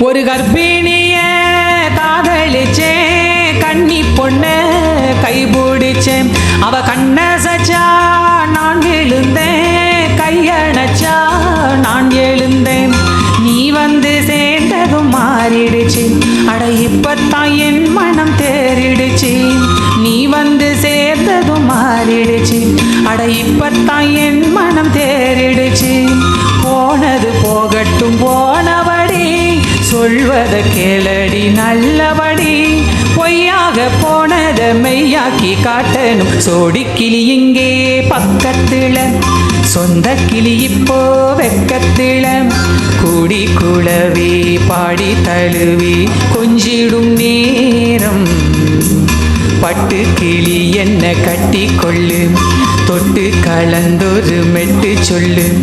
ஒரு கர்ப்பிணிய காதலிச்சேன் கன்னி பொண்ணு கைபிடிச்சேன் அவ கண்ண சச்சா நான் எழுந்தேன். கையணச்சா நான் எழுந்தேன். நீ வந்து சேர்ந்ததும் மாறிடுச்சு. அட இப்பத்தான் என் மனம் தேறிடுச்சு. நீ வந்து சேர்ந்ததும் மாறிடுச்சு. அட இப்பத்தான் என் மனம் தேறிடுச்சு. போனது போகட்டும் போ சொல்வத கேளடி நல்லபடி பொய்யாக போனத மெய்யாக்கி காட்டணும். சோடி கிளி இங்கே பக்கத்துல. சொந்த கிளி இப்போ வெக்கத்தில. கூடி குளவி பாடி தழுவி கொஞ்சிடும் நேரம். பட்டு கிளி என்ன கட்டி கொள்ளு. தொட்டு கலந்தொரு மெட்டு சொல்லு.